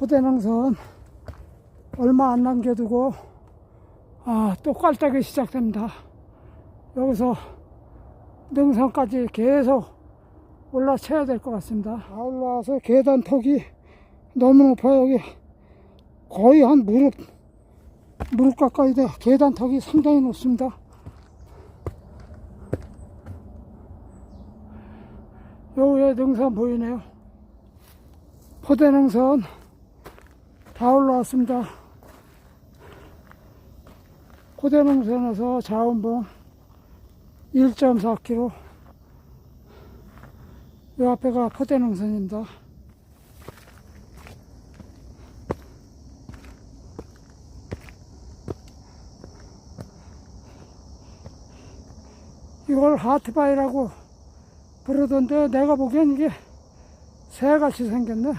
고대능선 얼마 안 남겨두고 아, 또 깔짝이 시작됩니다. 여기서 능선까지 계속 올라쳐야 될 것 같습니다. 다 올라와서 계단 턱이 너무 높아요. 여기 거의 한 무릎, 무릎 가까이 돼. 계단 턱이 상당히 높습니다. 요 위에 능선 보이네요. 포대 능선 다 올라왔습니다. 포대 능선에서 자원봉 1.4km 이 앞에가 포대 능선입니다. 이걸 하트바이라고 부르던데 내가 보기엔 이게 새같이 생겼네.